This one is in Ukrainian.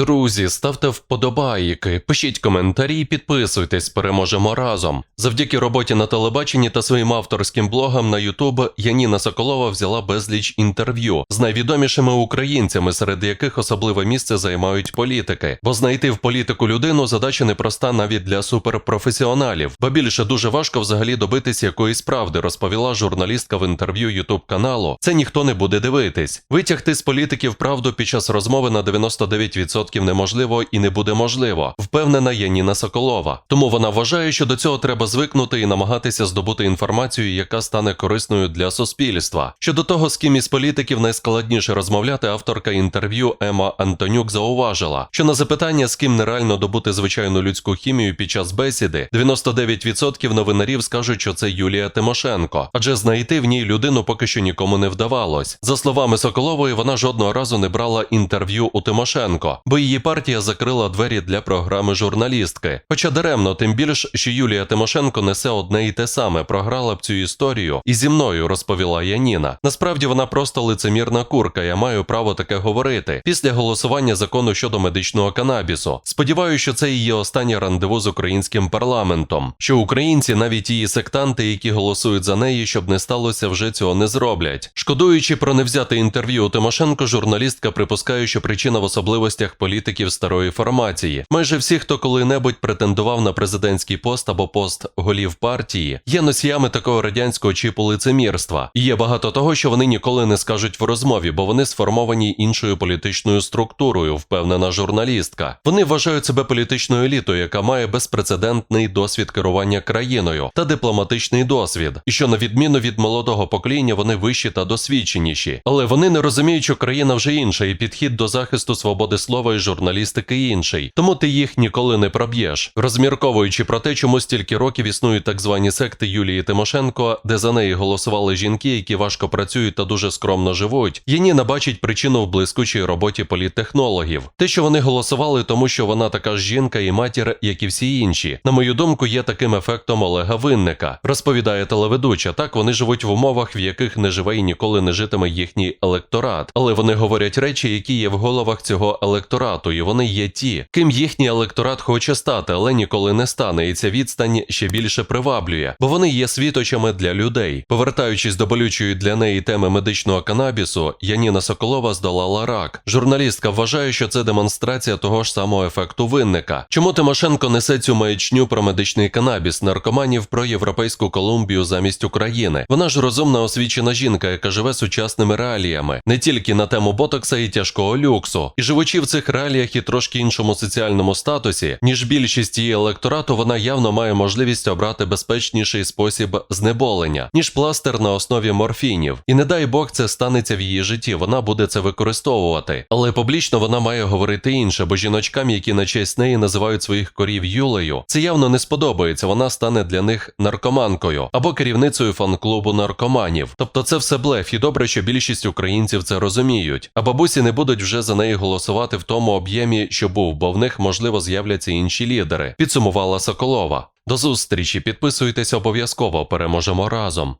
Друзі, ставте вподобайки, пишіть коментарі, підписуйтесь, переможемо разом. Завдяки роботі на телебаченні та своїм авторським блогам на YouTube Яніна Соколова взяла безліч інтерв'ю з найвідомішими українцями, серед яких особливе місце займають політики. Бо знайти в політику людину задача непроста навіть для суперпрофесіоналів, бо більше дуже важко взагалі добитись якоїсь правди, розповіла журналістка в інтерв'ю YouTube каналу. Це ніхто не буде дивитись. Витягти з політиків правду під час розмови на 99% неможливо і не буде можливо, впевнена Яніна Соколова. Тому вона вважає, що до цього треба звикнути і намагатися здобути інформацію, яка стане корисною для суспільства. Щодо того, з ким із політиків найскладніше розмовляти, авторка інтерв'ю Ема Антонюк зауважила, що на запитання, з ким нереально добути звичайну людську хімію під час бесіди, 99% новинарів скажуть, що це Юлія Тимошенко, адже знайти в ній людину поки що нікому не вдавалось. За словами Соколової, вона жодного разу не брала інтерв'ю у Тимошенко, бо її партія закрила двері для програми журналістки. Хоча даремно, тим більш, що Юлія Тимошенко несе одне і те саме, програла б цю історію і зі мною розповіла Яніна. Насправді вона просто лицемірна курка. Я маю право таке говорити після голосування закону щодо медичного канабісу. Сподіваюся, що це її останнє рандеву з українським парламентом. Що українці, навіть її сектанти, які голосують за неї, щоб не сталося, вже цього не зроблять. Шкодуючи про не взяти інтерв'ю у Тимошенко, журналістка припускає, що причина в особливостях політиків старої формації. Майже всі, хто коли-небудь претендував на президентський пост або пост голів партії, є носіями такого радянського чіпу лицемірства. І є багато того, що вони ніколи не скажуть в розмові, бо вони сформовані іншою політичною структурою, впевнена журналістка. Вони вважають себе політичною елітою, яка має безпрецедентний досвід керування країною та дипломатичний досвід. І що на відміну від молодого покоління, вони вищі та досвідченіші. Але вони не розуміють, що країна вже інша, і підхід до захисту свободи слова і журналістики інший. Тому ти їх ніколи не проб'єш. Розмірковуючи про те, чому стільки років існують так звані секти Юлії Тимошенко, де за неї голосували жінки, які важко працюють та дуже скромно живуть, Яніна бачить причину в блискучій роботі політтехнологів. Те, що вони голосували, тому що вона така ж жінка і матір, як і всі інші. На мою думку, є таким ефектом Олега Винника. Розповідає телеведуча. Так вони живуть в умовах, в яких не живе і ніколи не житиме їхній електорат. Але вони говорять речі, які є в головах цього електорату, і вони є ті, ким їхній електорат хоче стати, але ніколи не стане. І ця відстань ще більше приваблює, бо вони є світочами для людей. Повертаючись до болючої для неї теми медичного канабісу, Яніна Соколова здолала рак. Журналістка вважає, що це демонстрація того ж самого ефекту винника. Чому Тимошенко несе цю маячню про медичний канабіс, наркоманів про європейську Колумбію замість України? Вона ж розумна освічена жінка, яка живе сучасними реаліями, не тільки на тему ботокса і тяжкого люксу. І живучи в цих реаліях і трошки іншому соціальному статусі, ніж більшість її електорату, вона явно має можливість обрати безпечніший спосіб знеболення, ніж пластир на основі морфінів. І не дай Бог це станеться в її житті, вона буде це використовувати. Але публічно вона має говорити інше, бо жіночкам, які на честь неї називають своїх корів Юлею, це явно не сподобається. Вона стане для них наркоманкою або керівницею фан-клубу наркоманів. Тобто це все блеф, і добре, що більшість українців це розуміють. А бабусі не будуть вже за неї голосувати в тому об'ємі, що був, бо в них можливо з'являться інші лідери. Підсумувала Соколова. До зустрічі, підписуйтесь обов'язково, переможемо разом.